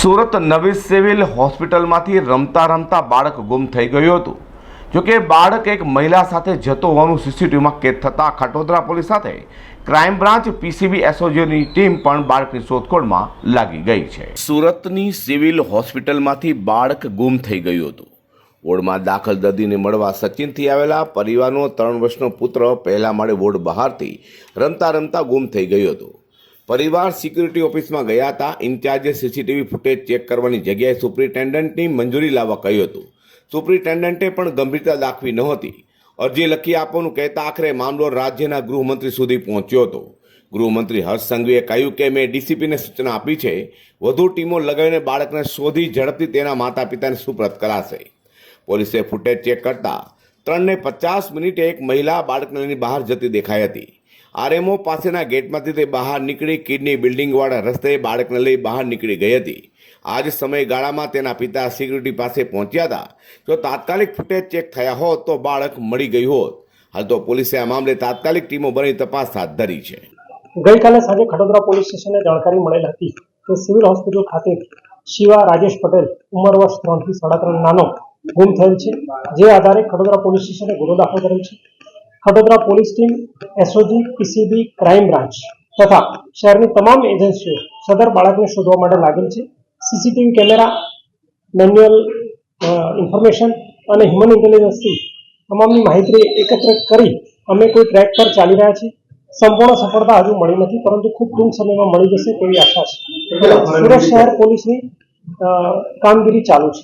સુરત નવી સિવિલ હોસ્પિટલમાંથી રમતા રમતા બાળક ગુમ થઈ ગયું હતું. જોકે બાળક એક મહિલા સાથે જતો હોવાનું સીસીટીવીમાં કેદ થતાં ખટોદરા પોલીસ સાથે ક્રાઇમ બ્રાન્ચ પીસીબી એસઓજીની ટીમ પણ બાળકની શોધખોળમાં લાગી ગઈ છે. સુરતની સિવિલ હોસ્પિટલમાંથી બાળક ગુમ થઈ ગયું હતું. વોર્ડમાં દાખલ દર્દીને મળવા સચિનથી આવેલા પરિવારનો ત્રણ વર્ષનો પુત્ર પહેલા માળે વોર્ડ બહારથી રમતા રમતા ગુમ થઈ ગયો હતો. પરિવાર સિક્યુરિટી ઓફિસમાં ગયા હતા. ઇન્ચાર્જે સીસીટીવી ફૂટેજ ચેક કરવાની જગ્યાએ સુપ્રિન્ટેન્ડન્ટની મંજૂરી લાવવા કહ્યું હતું. સુપ્રિન્ટેન્ડન્ટે પણ ગંભીરતા દાખવી નહોતી અરજી લખી આપવાનું કહેતા આખરે મામલો રાજ્યના ગૃહમંત્રી સુધી પહોંચ્યો હતો. ગૃહમંત્રી હર્ષ સંઘવીએ કહ્યું કે મેં ડીસીપીને સૂચના આપી છે, વધુ ટીમો લગાવીને બાળકને શોધી ઝડપથી તેના માતા પિતાને સુપ્રત કરાશે. પોલીસે ફૂટેજ ચેક કરતા ત્રણને પચાસ મિનિટે એક મહિલા બાળકને બહાર જતી દેખાઈ હતી. આરએમઓ પાસેના ગેટમાંથી તે બહાર નીકળી કિડની બિલ્ડિંગવાળા રસ્તે બાળકને લઈ બહાર નીકળી ગઈ હતી. આ જ સમયગાળામાં તેના પિતા સિક્યુરિટી પાસે પહોંચ્યા હતા. જો તાત્કાલિક ફૂટેજ ચેક થયા હોત તો બાળક મળી ગયું હોત. હાલ તો પોલીસે આ મામલે તાત્કાલિક ટીમો બની તપાસ હાથ ધરી છે. ગઈકાલે સાંજે ખડોદરા પોલીસ સ્ટેશને જાણકારી મળેલ હતી કે સિવિલ હોસ્પિટલ ખાતે શિવા રાજેશ પટેલ ઉંમર વર્ષ ત્રણથી સાડા ત્રણ નાનો ગુમ થયેલ છે. જે આધારે ખડોદરા પોલીસ સ્ટેશને ગુનો દાખલ કરેલ છે. Khatodara police team, SOG, PCB, crime branch તથા શહેરની તમામ એજન્સીઓ સદર બાળકને શોધવા માટે લાગેલ છે. સીસીટીવી કેમેરા, મેન્યુઅલ ઇન્ફોર્મેશન અને હ્યુમન ઇન્ટેલિજન્સથી તમામની માહિતી એકત્ર કરી અમે કોઈ ટ્રેક પર ચાલી રહ્યા છીએ. સંપૂર્ણ સફળતા હજુ મળી નથી, પરંતુ ખૂબ ટૂંક સમયમાં મળી જશે તેવી આશા છે. સુરત શહેર પોલીસની કામગીરી ચાલુ છે.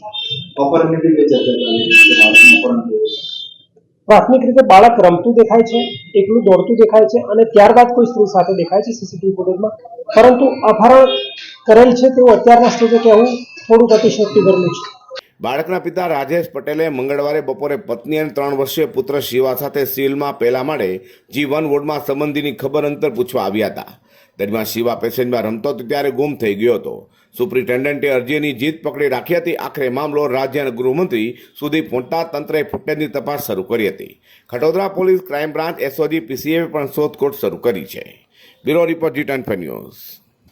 પ્રાથમિક રીતે બાળક રમતું દેખાય છે, એકલું દોડતું દેખાય છે અને ત્યારબાદ કોઈ સ્ત્રી સાથે દેખાય છે સીસીટીવી ફૂટેજમાં પરંતુ અપહરણ કરેલ છે તેવું અત્યારના સ્ટેજે કહેવું થોડુંક અતિશક્તિભર્યું છે. બાળકના પિતા રાજેશ પટેલે મંગળવારે બપોરે પત્ની અને ત્રણ વર્ષીય પુત્ર શિવા સાથે સિવિલમાં પહેલા માળે જી વન વોર્ડમાં સંબંધીની ખબર અંતર પૂછવા આવ્યા હતા. દરમિયાન શિવા પેસેન્જમાં રમતો હતો ત્યારે ગુમ થઈ ગયો હતો. સુપ્રિન્ટેન્ડન્ટે અરજીની જીત પકડી રાખી હતી. આખરે મામલો રાજ્યના ગૃહમંત્રી સુધી પહોંચતા તંત્રએ ફૂટેજની તપાસ શરૂ કરી હતી. Khatodara police crime branch SOG PCB પણ શોધખોળ શરૂ કરી છે. બ્યુરો રિપોર્ટ જી ટેન